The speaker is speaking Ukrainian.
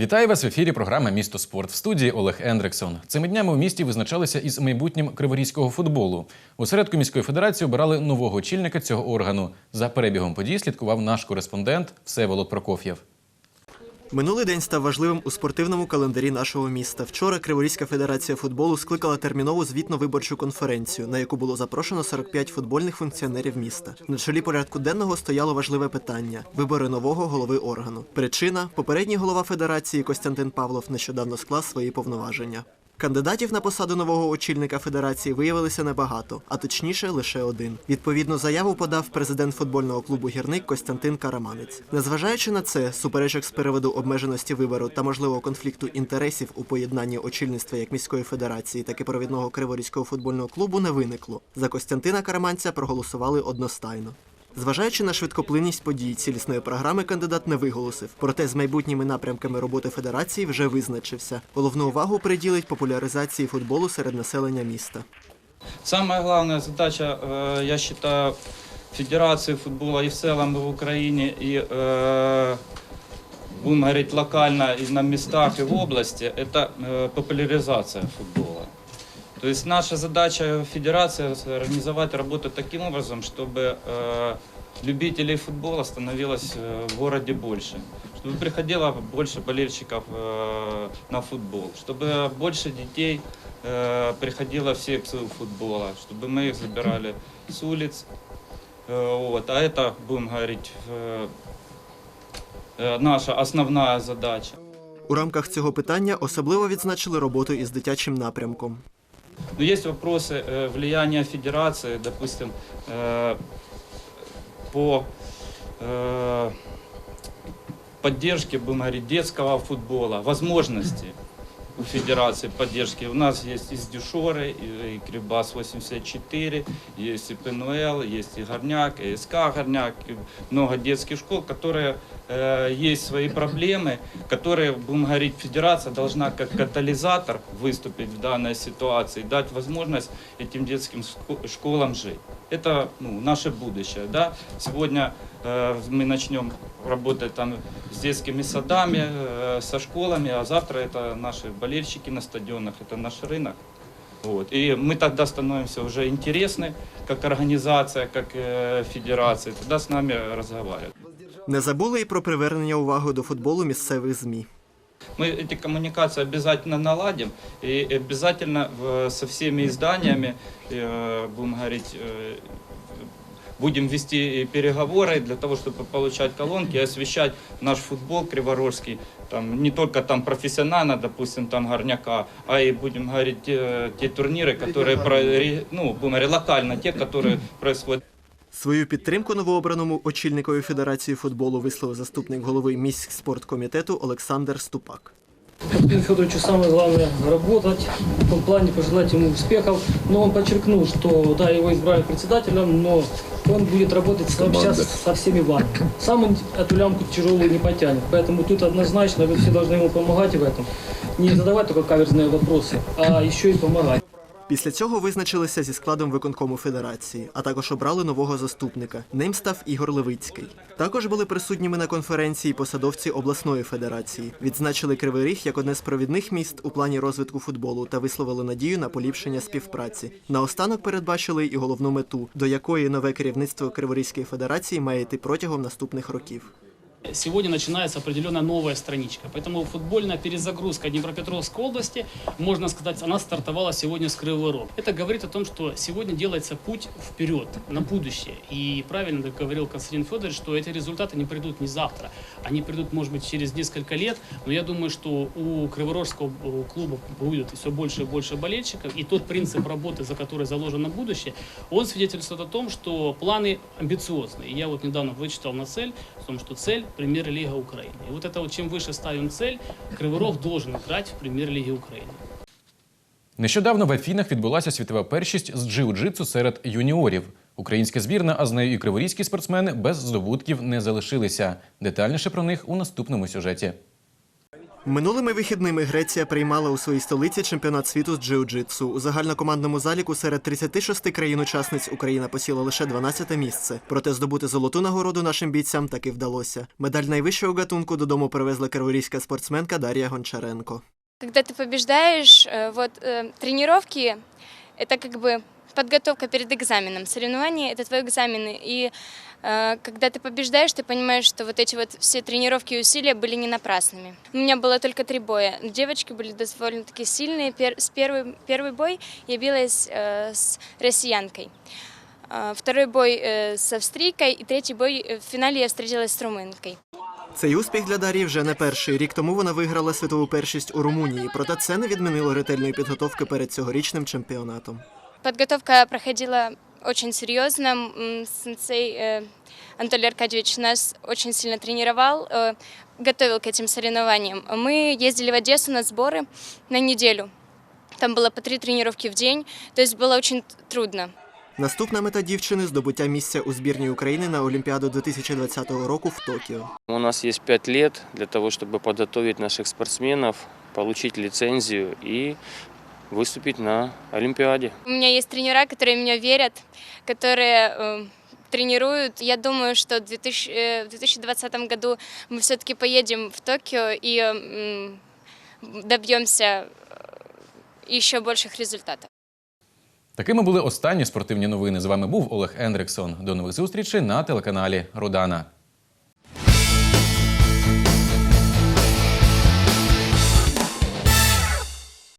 Вітаю вас в ефірі. Програма Місто спорт в студії Олег Ендрексон. Цими днями у місті визначалися із майбутнім криворізького футболу. У середку міської федерації обирали нового очільника цього органу. За перебігом подій слідкував наш кореспондент Всеволод Прокоф'єв. Минулий день став важливим у спортивному календарі нашого міста. Вчора Криворізька федерація футболу скликала термінову звітно-виборчу конференцію, на яку було запрошено 45 футбольних функціонерів міста. На чолі порядку денного стояло важливе питання вибори нового голови органу. Причина попередній голова федерації Костянтин Павлов нещодавно склав свої повноваження. Кандидатів на посаду нового очільника федерації виявилося небагато, а точніше лише один. Відповідну заяву подав президент футбольного клубу гірник Костянтин Караманець. Незважаючи на це, суперечок з приводу обмеженості вибору та можливого конфлікту інтересів у поєднанні очільництва як міської федерації, так і провідного Криворізького футбольного клубу не виникло. За Костянтина Караманця проголосували одностайно. Зважаючи на швидкоплинність подій, цілісної програми кандидат не виголосив. Проте з майбутніми напрямками роботи федерації вже визначився. Головну увагу приділить популяризації футболу серед населення міста. Самая главная задача, э, я считаю, Федерации футбола и в целом и в Украине, и, э, будем говорить, локально и на местах, и в области, это э, популяризация футбола. То есть наша задача Федерации организовать работу таким образом, чтобы э, любителей футбола становилось э, в городе больше, чтобы приходило больше болельщиков э, на футбол, чтобы больше детей э, приходило в секцию футбола, чтобы мы их забирали с улиц. Э, вот. А это, будем говорить, э, э, наша основная задача. У рамках цього питання особливо відзначили роботу із дитячим напрямком. Но есть вопросы э, влияния федерации, допустим, э, по э, поддержке, будем говорить, детского футбола, возможности у федерации поддержки. У нас есть и Сдюшоры, и, и Крибас 84, есть и ПНУЛ, есть и Горняк, и СК Горняк, и много детских школ, которые э, есть свои проблемы, которые, будем говорить, федерация должна как катализатор выступить в данной ситуации, дать возможность этим детским ско- школам жить. Это ну, наше будущее. Да? Сегодня э, мы начнем работать там с детскими садами, э, со школами, а завтра это наши болельщики на стадионах, это наш рынок. Вот. И мы тогда становимся уже интересны, как организация, как э, федерация. Тогда с нами разговаривают. Не забули і про привернення уваги до футболу місцевих ЗМІ. Мы эти коммуникации обязательно наладим и обязательно в- со всеми изданиями э, будем говорить, э, будем вести переговоры для того, чтобы получать колонки и освещать наш футбол криворожский, там, не только там профессионально, допустим, там горняка, а и будем говорить те, те турниры, которые, про, ре- ну, будем говорить, локально, те, которые происходят Свою підтримку новообраному очільникові Федерації футболу висловив заступник голови міськспорткомітету Олександр Ступак. Юрию Федоровичу самое главное работать, в том плане пожелать ему успехов. Но он подчеркнул, что да, его избрали председателем, но он будет работать с- сейчас со всеми вами. Сам он эту лямку тяжелую не потянет. Поэтому тут однозначно вы все должны ему помогать в этом. Не задавать только каверзные вопросы, а еще и помогать. Після цього визначилися зі складом виконкому федерації, а також обрали нового заступника. Ним став Ігор Левицький. Також були присутніми на конференції посадовці обласної федерації. Відзначили Кривий Ріг як одне з провідних міст у плані розвитку футболу та висловили надію на поліпшення співпраці. Наостанок передбачили і головну мету, до якої нове керівництво Криворізької федерації має йти протягом наступних років. Сегодня начинается определенная новая страничка. Поэтому футбольная перезагрузка Днепропетровской области, можно сказать, она стартовала сегодня с Кривого Рога. Это говорит о том, что сегодня делается путь вперед, на будущее. И правильно говорил Константин Федорович, что эти результаты не придут не завтра. Они придут, может быть, через несколько лет. Но я думаю, что у Криворожского э, клуба будет все больше и больше болельщиков. И тот принцип работы, за который заложено будущее, он свидетельствует о том, что планы амбициозные. И я вот недавно вычитал на цель, о том, что цель премьер-лига Украины. И вот это вот, чем выше ставим цель, Кривой Рог должен играть в премьер-лиге Украины. Нещодавно в Афінах відбулася світова першість з джиу-джитсу серед юніорів. Українська збірна, а з нею і криворізькі спортсмени без здобутків не залишилися. Детальніше про них у наступному сюжеті. Минулими вихідними Греція приймала у своїй столиці чемпіонат світу з джиу-джитсу. У загальнокомандному заліку серед 36 країн-учасниць Україна посіла лише 12 місце. Проте здобути золоту нагороду нашим бійцям таки вдалося. Медаль найвищого гатунку додому привезла криворізька спортсменка Дар'я Гончаренко. Когда ты побеждаешь, э, вот э, тренировки это как бы подготовка перед экзаменом. Соревнования это твои экзамены. И э, когда ты побеждаешь, ты понимаешь, что вот эти вот все тренировки и усилия были не напрасными. У меня было только три боя. Девочки были довольно-таки сильные. Пер- с первый, первый бой я билась э, с россиянкой. А, Второй бой э, с австрийкой и третий бой э, в финале я встретилась с румынкой. Цей успіх для Дар'ї вже не перший. Рік тому вона виграла світову першість у Румунії, проте це не відмінило ретельної підготовки перед цьогорічним чемпіонатом. Подготовка проходила очень серьезно. М, Сенсей э, Анатолий Аркадьевич нас очень сильно тренировал, э, готовил к этим соревнованиям. Мы ездили в Одессу на сборы на неделю. Там было по три тренировки в день, то есть было очень т- трудно. Наступна мета дівчини здобуття місця у збірній України на Олімпіаду 2020 року в Токіо. У нас есть пять лет для того, чтобы подготовить наших спортсменов, получить лицензию и выступить на Олимпиаде. У меня есть тренера, которые в меня верят, которые э, тренируют. Я думаю, что в 2000, э, в 2020 году мы все-таки поедем в Токио и м, добьемся э, еще больших результатов. Такими були останні спортивні новини. З вами був Олег Ендриксон. До нових зустрічей на телеканалі Родана.